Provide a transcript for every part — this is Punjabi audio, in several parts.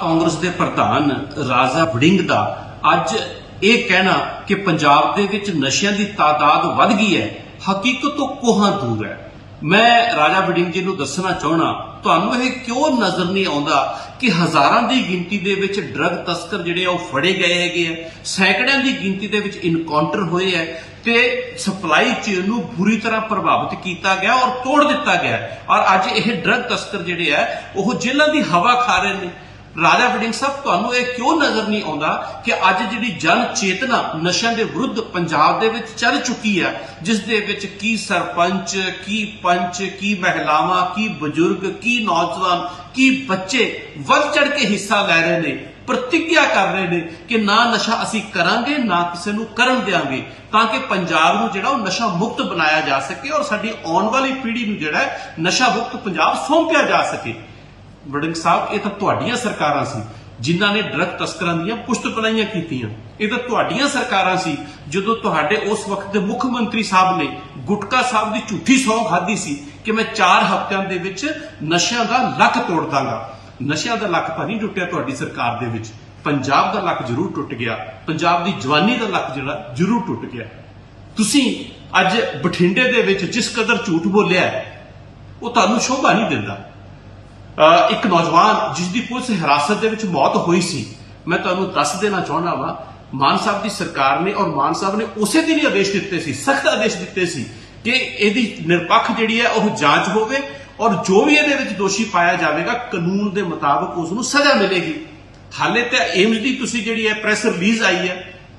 ਕਾਂਗਰਸ ਦੇ ਪ੍ਰਧਾਨ ਰਾਜਾ ਵੜਿੰਗ ਦਾ ਅੱਜ ਇਹ ਕਹਿਣਾ ਕਿ ਪੰਜਾਬ ਦੇ ਵਿੱਚ ਨਸ਼ਿਆਂ ਦੀ ਤਾਦਾਦ ਵੱਧ ਗਈ ਹੈ, ਹਕੀਕਤ ਤੋਂ ਕੋਹਾਂ ਦੂਰ ਹੈ। ਮੈਂ ਰਾਜਾ ਵੜਿੰਗ ਜੀ ਨੂੰ ਦੱਸਣਾ ਚਾਹਣਾ ਤੁਹਾਨੂੰ ਇਹ ਕਿਉਂ ਨਜ਼ਰ ਨਹੀਂ ਆਉਂਦਾ ਕਿ ਹਜ਼ਾਰਾਂ ਦੀ ਗਿਣਤੀ ਦੇ ਵਿੱਚ ਡਰੱਗ ਤਸਕਰ ਜਿਹੜੇ ਆ ਉਹ ਫੜੇ ਗਏ ਹੈਗੇ ਆ, ਸੈਂਕੜਿਆਂ ਦੀ ਗਿਣਤੀ ਦੇ ਵਿੱਚ ਇਨਕਾਊਂਟਰ ਹੋਏ ਹੈ ਤੇ ਸਪਲਾਈ ਚੇਨ ਨੂੰ ਬੁਰੀ ਤਰ੍ਹਾਂ ਪ੍ਰਭਾਵਿਤ ਕੀਤਾ ਗਿਆ ਔਰ ਤੋੜ ਦਿੱਤਾ ਗਿਆ। ਔਰ ਅੱਜ ਇਹ ਡਰੱਗ ਤਸਕਰ ਜਿਹੜੇ ਆ, ਉਹ ਜੇਲ੍ਹਾਂ ਦੀ ਹਵਾ ਖਾ ਰਹੇ ਨੇ। ਰਾਜਾ ਵਡਿੰਗ ਸਾਹਿਬ, ਤੁਹਾਨੂੰ ਇਹ ਕਿਉਂ ਨਜ਼ਰ ਨਹੀਂ ਆਉਂਦਾ ਕਿ ਅੱਜ ਜਿਹੜੀ ਜਨ ਚੇਤਨਾ ਨਸ਼ਿਆਂ ਦੇ ਵਿਰੁੱਧ ਪੰਜਾਬ ਦੇ ਵਿੱਚ ਚੱਲ ਚੁੱਕੀ ਹੈ, ਜਿਸ ਦੇ ਵਿੱਚ ਕੀ ਸਰਪੰਚ, ਕੀ ਪੰਚ, ਕੀ ਮਹਿਲਾਵਾਂ, ਕੀ ਬਜ਼ੁਰਗ, ਕੀ ਨੌਜਵਾਨ, ਕੀ ਬੱਚੇ ਵੱਧ ਚੜ ਕੇ ਹਿੱਸਾ ਲੈ ਰਹੇ ਨੇ ਪ੍ਰਤੀਗਿਆ ਕਰ ਰਹੇ ਨੇ ਕਿ ਨਾ ਨਸ਼ਾ ਅਸੀਂ ਕਰਾਂਗੇ, ਨਾ ਕਿਸੇ ਨੂੰ ਕਰਨ ਦੇਵਾਂਗੇ ਤਾਂ ਕਿ ਪੰਜਾਬ ਨੂੰ ਜਿਹੜਾ ਉਹ ਨਸ਼ਾ ਮੁਕਤ ਬਣਾਇਆ ਜਾ ਸਕੇ ਔਰ ਸਾਡੀ ਆਉਣ ਵਾਲੀ ਪੀੜ੍ਹੀ ਨੂੰ ਜਿਹੜਾ ਹੈ ਨਸ਼ਾ ਮੁਕਤ ਪੰਜਾਬ ਸੌਂਪਿਆ ਜਾ ਸਕੇ। ਵੜਿੰਗ ਸਾਹਿਬ, ਇਹ ਤਾਂ ਤੁਹਾਡੀਆਂ ਸਰਕਾਰਾਂ ਸੀ, ਜਿਨ੍ਹਾਂ ਨੇ ਡਰੱਗ ਤਸਕਰਾਂ ਦੀਆਂ ਪੁਸ਼ਤ ਪਨਾਈਆਂ ਕੀਤੀਆਂ। ਇਹ ਤਾਂ ਤੁਹਾਡੀਆਂ ਸਰਕਾਰਾਂ ਸੀ, ਜਦੋਂ ਤੁਹਾਡੇ ਉਸ ਵਕਤ ਦੇ ਮੁੱਖ ਮੰਤਰੀ ਸਾਹਿਬ ਨੇ ਗੁਟਕਾ ਸਾਹਿਬ ਦੀ ਝੂਠੀ ਸੌਂ ਖਾਧੀ ਸੀ ਕਿ ਮੈਂ 4 ਹਫ਼ਤਿਆਂ ਦੇ ਵਿੱਚ ਨਸ਼ਿਆਂ ਦਾ ਲੱਕ ਤੋੜ ਦਾਂਗਾ ਨਸ਼ਿਆਂ ਦਾ ਲੱਕ ਤਾਂ ਨਹੀਂ ਟੁੱਟਿਆ ਤੁਹਾਡੀ ਸਰਕਾਰ ਦੇ ਵਿੱਚ। ਪੰਜਾਬ ਦਾ ਲੱਕ ਜ਼ਰੂਰ ਟੁੱਟ ਗਿਆ। ਪੰਜਾਬ ਦੀ ਜਵਾਨੀ ਦਾ ਲੱਕ ਜਿਹੜਾ ਜ਼ਰੂਰ ਟੁੱਟ ਗਿਆ। ਤੁਸੀਂ ਅੱਜ ਬਠਿੰਡੇ ਦੇ ਵਿੱਚ ਜਿਸ ਕਦਰ ਝੂਠ ਬੋਲਿਆ ਉਹ ਤੁਹਾਨੂੰ ਸ਼ੋਭਾ ਨਹੀਂ ਦਿੰਦਾ। ਇੱਕ ਨੌਜਵਾਨ ਜਿਸ ਦੀ ਪੁਲਿਸ ਹਿਰਾਸਤ ਦੇ ਵਿੱਚ ਮੌਤ ਹੋਈ ਸੀ। ਮੈਂ ਤੁਹਾਨੂੰ ਦੱਸ ਦੇਣਾ ਚਾਹੁੰਦਾ ਵਾਂ, ਮਾਨ ਸਾਹਿਬ ਦੀ ਸਰਕਾਰ ਨੇ ਔਰ ਮਾਨ ਸਾਹਿਬ ਨੇ ਉਸੇ ਦਿਨ ਹੀ ਆਦੇਸ਼ ਦਿੱਤੇ ਸੀ, ਸਖਤ ਆਦੇਸ਼ ਦਿੱਤੇ ਸੀ ਕਿ ਇਹਦੀ ਨਿਰਪੱਖ ਜਿਹੜੀ ਹੈ ਉਹ ਜਾਂਚ ਹੋਵੇ ਔਰ ਜੋ ਵੀ ਇਹਦੇ ਵਿੱਚ ਦੋਸ਼ੀ ਪਾਇਆ ਜਾਵੇਗਾ, ਕਾਨੂੰਨ ਦੇ ਮੁਤਾਬਕ ਉਸ ਨੂੰ ਸਜ਼ਾ ਮਿਲੇਗੀ। ਹਾਲੇ ਤਾਂ ਏਮਸ ਦੀ ਤੁਸੀਂ ਜਿਹੜੀ ਹੈ ਪ੍ਰੈਸ ਰਿਲੀਜ਼ ਆਈ ਹੈ,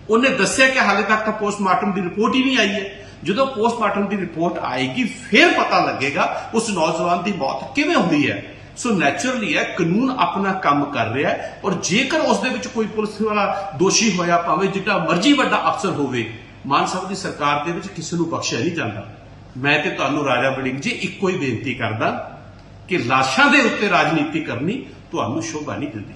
ਉਹਨੇ ਦੱਸਿਆ ਕਿ ਹਾਲੇ ਤੱਕ ਤਾਂ ਪੋਸਟਮਾਰਟਮ ਦੀ ਰਿਪੋਰਟ ਹੀ ਨਹੀਂ ਆਈ ਹੈ। ਜਦੋਂ ਪੋਸਟਮਾਰਟਮ ਦੀ ਰਿਪੋਰਟ ਆਏਗੀ, ਫਿਰ ਪਤਾ ਲੱਗੇਗਾ ਉਸ ਨੌਜਵਾਨ ਦੀ ਮੌਤ ਕਿਵੇਂ ਹੋਈ ਹੈ। ਸੋ ਨੈਚੁਰਲੀ ਹੈ ਕਾਨੂੰਨ ਆਪਣਾ ਕੰਮ ਕਰ ਰਿਹਾ ਹੈ ਔਰ ਜੇਕਰ ਉਸ ਦੇ ਵਿੱਚ ਕੋਈ ਪੁਲਿਸ ਵਾਲਾ ਦੋਸ਼ੀ ਹੋਇਆ ਭਾਵੇਂ ਜਿੱਡਾ ਮਰਜ਼ੀ ਵੱਡਾ ਅਫਸਰ ਹੋਵੇ, ਮਾਨ ਸਾਹਿਬ ਦੀ ਸਰਕਾਰ ਦੇ ਵਿੱਚ ਕਿਸੇ ਨੂੰ ਬਖਸ਼ਿਆ ਨਹੀਂ ਜਾਂਦਾ। ਮੈਂ ਤੇ ਤੁਹਾਨੂੰ ਰਾਜਾ ਵੜਿੰਗ ਜੀ ਇੱਕੋ ਹੀ ਬੇਨਤੀ ਕਰਦਾ ਕਿ ਲਾਸ਼ਾਂ ਦੇ ਉੱਤੇ ਰਾਜਨੀਤੀ ਕਰਨੀ ਤੁਹਾਨੂੰ ਸ਼ੋਭਾ ਨਹੀਂ ਦਿੰਦੀ।